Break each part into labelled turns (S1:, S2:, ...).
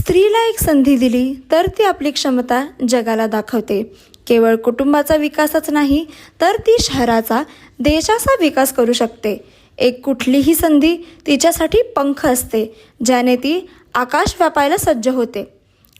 S1: स्त्रीला एक संधी दिली तर ती आपली क्षमता जगाला दाखवते. केवळ कुटुंबाचा विकासच नाही तर ती शहराचा देशाचा विकास करू शकते. एक कुठलीही संधी तिच्यासाठी पंख असते ज्याने ती आकाश व्यापायला सज्ज होते.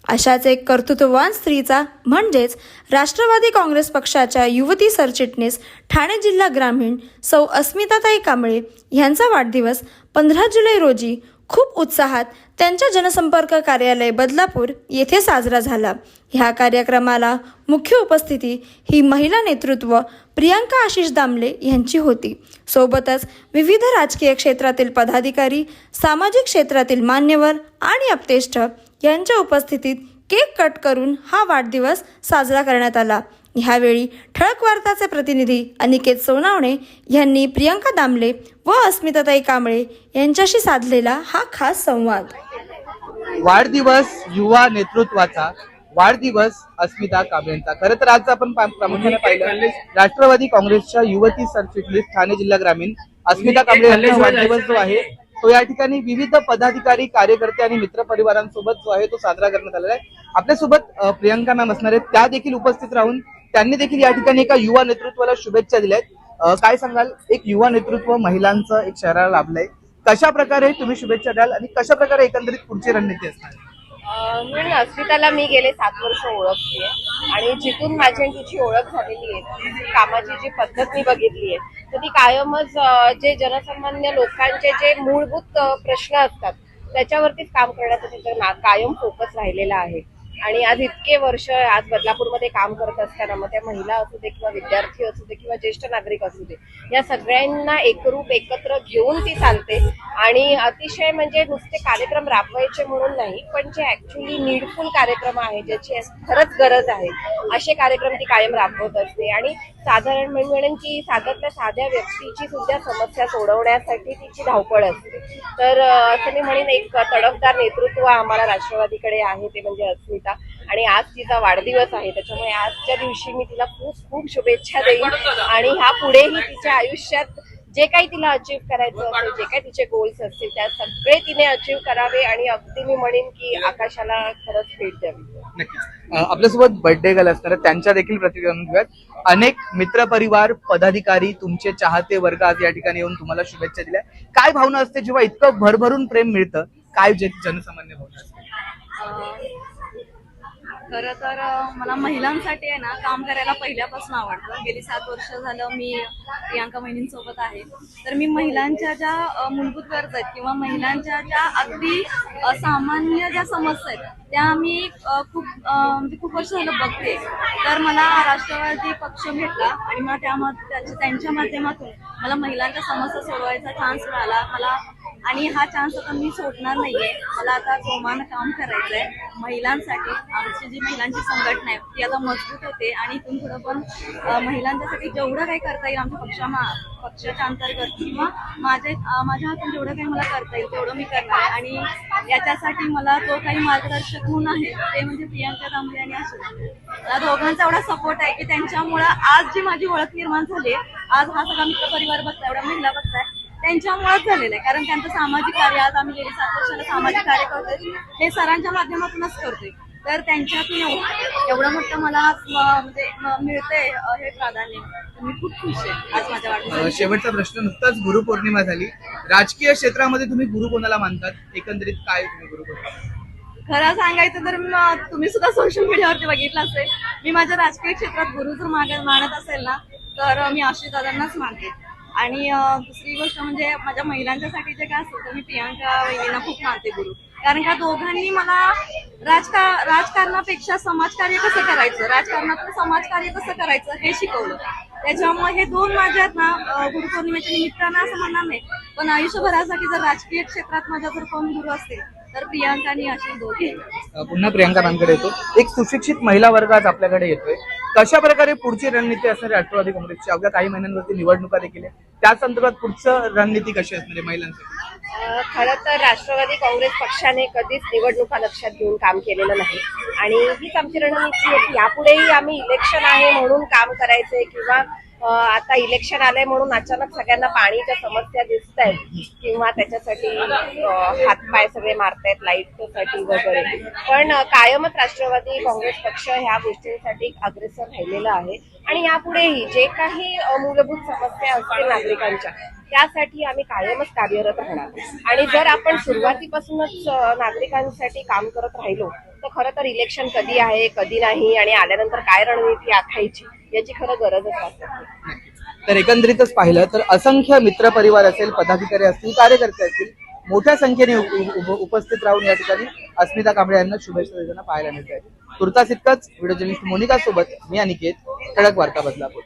S1: अशाच एक कर्तृत्ववान स्त्रीचा म्हणजेच राष्ट्रवादी काँग्रेस पक्षाच्या युवती सरचिटणीस ठाणे जिल्हा ग्रामीण सौ अस्मिताताई कांबळे यांचा वाढदिवस पंधरा जुलै रोजी खूप उत्साहात त्यांच्या जनसंपर्क कार्यालय बदलापूर येथे साजरा झाला. ह्या कार्यक्रमाला मुख्य उपस्थिती ही महिला नेतृत्व प्रियांका आशिष दामले यांची होती. सोबतच विविध राजकीय क्षेत्रातील पदाधिकारी सामाजिक क्षेत्रातील मान्यवर आणि अपतेष्ट यांच्या उपस्थितीत केक कट करून हा वाढदिवस साजरा करण्यात आला. ह्यावेळी ठळक वार्ताचे प्रतिनिधी अनिकेत सोनावणे यांनी प्रियंका दामले व अस्मिताताई कांबळे यांच्याशी साधलेला हा खास संवाद.
S2: वाढदिवस युवा नेतृत्वाचा वाढदिवस अस्मिता कांबळेंचा खरं तर आज आपण प्रामुख्याने पाहिलं राष्ट्रवादी काँग्रेसच्या युवती सरचिटणीस ठाणे जिल्हा ग्रामीण अस्मिता कांबळे यांचा वाढदिवस जो आहे तो या ठिकाणी विविध पदाधिकारी कार्यकर्ते आणि मित्र परिवारांसोबत जो आहे तो साजरा करण्यात आलेला आहे. आपल्यासोबत प्रियंका मॅम असणार आहेत. त्या देखील उपस्थित राहून त्यांनी देखील या ठिकाणी एका युवा नेतृत्वाला शुभेच्छा दिल्या आहेत काय सांगाल? एक युवा नेतृत्व महिलांचं एक शहराला लाभलंय. कशा प्रकारे तुम्ही शुभेच्छा द्याल आणि कशा प्रकारे एकंदरीत पुढची रणनीती असणार?
S3: मी अस्मिताला मी गेले सात वर्ष ओळखते. आणि जिथून माझी आणि तिची ओळख झालेली आहे कामाची जी पद्धत मी बघितली आहे तर ती कायमच जे जनसामान्य लोकांचे जे मूलभूत प्रश्न असतात त्याच्यावरतीच काम करण्याचा तिचा कायम फोकस राहिलेला आहे. आणि आज इतके वर्ष आज बदलापूरमध्ये काम करत असताना मग त्या महिला असू दे किंवा विद्यार्थी असू दे किंवा ज्येष्ठ नागरिक असू दे या सगळ्यांना एकरूप एकत्र घेऊन ती चालते. आणि अतिशय म्हणजे नुसते कार्यक्रम राबवायचे म्हणून नाही पण जे ऍक्च्युली नीडफुल कार्यक्रम आहे ज्याची खरंच गरज आहे असे कार्यक्रम ती कायम राबवत असते. आणि साधारण म्हणजे म्हणेन की साध्यातल्या साध्या व्यक्तीची सुद्धा समस्या सोडवण्यासाठी तिची धावपळ असते. तर असं मी म्हणेन एक तडफदार नेतृत्व आम्हाला राष्ट्रवादीकडे आहे ते म्हणजे अस्मिता आणि आज तिचा वाढदिवस आहे त्याच्यामुळे आजच्या दिवशी मी तिला खूप खूप शुभेच्छा देईन. आणि ह्या पुढेही तिच्या आयुष्यात जे काही तिला अचीव करायचं असेल जे काही तिचे गोल्स असतील त्या सगळे तिने अचीव करावे आणि अगदी मी म्हणेन की आकाशाला खरंच भेट द्यावी.
S2: आपल्यासोबत बर्थडे गर्ल असणार त्यांच्या देखील प्रतिक्रिया अनेक मित्रपरिवार पदाधिकारी तुमचे चाहते वर्ग आज या ठिकाणी येऊन तुम्हाला शुभेच्छा दिल्या. काय भावना असते जेव्हा इतकं भरभरून प्रेम मिळतं? काय जनसामान्य भावना असते?
S4: खरं तर मला महिलांसाठी आहे ना काम करायला पहिल्यापासून आवडतं. गेली सात वर्ष झालं मी प्रियांका वहिनींसोबत आहे. तर मी महिलांच्या ज्या मूलभूत गरज आहेत किंवा महिलांच्या ज्या अगदी सामान्य ज्या समस्या आहेत त्या मी खूप म्हणजे खूप वर्ष झालं बघते. तर मला राष्ट्रवादी पक्ष भेटला आणि मला त्या त्यांच्या माध्यमातून मला महिलांच्या समस्या सोडवायचा चान्स मिळाला. मला आणि हा चान्स आता मी सोडणार नाहीये. मला आता जोमानं काम करायचंय. महिलांसाठी आमची जी महिलांची संघटना आहे ती आता मजबूत होते आणि इथून पुढं पण महिलांच्यासाठी जेवढं काही करता येईल आमच्या पक्षा पक्षाच्या अंतर्गत किंवा माझ्या माझ्या हातून जेवढं काही मला करता येईल तेवढं मी करणार आहे. आणि याच्यासाठी मला जो काही मार्गदर्शक म्हणून आहे ते म्हणजे प्रियांका दामले आणि अशोक या दोघांचा एवढा सपोर्ट आहे की त्यांच्यामुळं आज जी माझी ओळख निर्माण झाली आज हा सगळा मित्र परिवार बघताय एवढा महिला बघताय त्यांच्यामुळेच झालेलं आहे. कारण त्यांचं सामाजिक कार्य आज आम्ही गेली सात वर्षाला सामाजिक कार्य करतोय हे सरांच्या माध्यमातूनच करतोय. तर त्यांच्यातून एव- एवढं मोठं मला म्हणजे मिळतंय हे प्राधान्य. मी खूप खुश आहे आज माझ्या वाढदिवसाची
S2: शेवटचा प्रश्न नुकताच गुरुपौर्णिमा झाली. राजकीय क्षेत्रामध्ये तुम्ही गुरु कोणाला मानतात? एकंदरीत काय तुम्ही गुरु कोणाला
S4: खरं सांगायचं तर तुम्ही सुद्धा सोशल मीडियावरती बघितलं असेल. मी माझ्या राजकीय क्षेत्रात गुरु जर माग- मानत असेल ना तर मी आशिष दादांनाच मानते. आणि दुसरी गोष्ट म्हणजे माझ्या महिलांच्यासाठी जे काय असतं तर मी प्रियांका वहिनींना खूप मानते गुरु. कारण का दोघांनी मला राजका राजकारणापेक्षा समाजकार्य कसं करायचं राजकारणातलं समाजकार्य कसं करायचं हे शिकवलं. त्याच्यामुळे हे दोन माझ्या आहेत ना अं, गुरुपौर्णिमेच्या निमित्तानं असं म्हणणार नाही पण आयुष्यभरासाठी जर राजकीय क्षेत्रात माझ्या जर कोण गुरु असतील तर प्रियांका आणि अशी दोघे.
S2: पुन्हा प्रियांका मॅमकडे येतो. एक सुशिक्षित महिला वर्ग आज आपल्याकडे येतोय. कशा प्रकारे पुढची रणनीती असणार राष्ट्रवादी काँग्रेसची अवघ्या काही महिन्यांवरती निवडणुका देखील आहे त्या संदर्भात पुढचं रणनीती कशी असणार आहे महिलांसाठी?
S3: खरं तर राष्ट्रवादी काँग्रेस पक्षाने कधीच निवडणुका लक्षात घेऊन काम केलेलं नाही. आणि हीच आमची रणनीती आहे की यापुढेही आम्ही इलेक्शन आहे म्हणून काम करायचंय किंवा आता इलेक्शन आलंय म्हणून अचानक सगळ्यांना पाणीच्या समस्या दिसत आहेत किंवा त्याच्यासाठी हातपाय सगळे मारतायत लाईटसाठी वगैरे. पण कायमच राष्ट्रवादी काँग्रेस पक्ष ह्या गोष्टींसाठी अग्रेसर राहिलेला आहे. आणि यापुढेही जे काही मूलभूत समस्या असतील नागरिकांच्या त्यासाठी आम्ही कायमच कार्यरत राहणार. आणि जर आपण सुरुवातीपासूनच नागरिकांसाठी काम करत राहिलो तर खरं तर इलेक्शन कधी आहे कधी नाही आणि आल्यानंतर काय रणनीती आखायची याची खरं गरजच असते.
S2: तर एकंदरीतच पाहिलं तर असंख्य मित्रपरिवार असेल पदाधिकारी असतील कार्यकर्ते असतील मोठ्या संख्येने उपस्थित राहून या ठिकाणी अस्मिता कांबळे यांना शुभेच्छा देताना पाहायला मिळत आहे तुर्तास इतकंच व्हिडिओ जर्नलिस्ट मोनिका सोबत मी अनिकेत ठळक वार्ता बदलापूर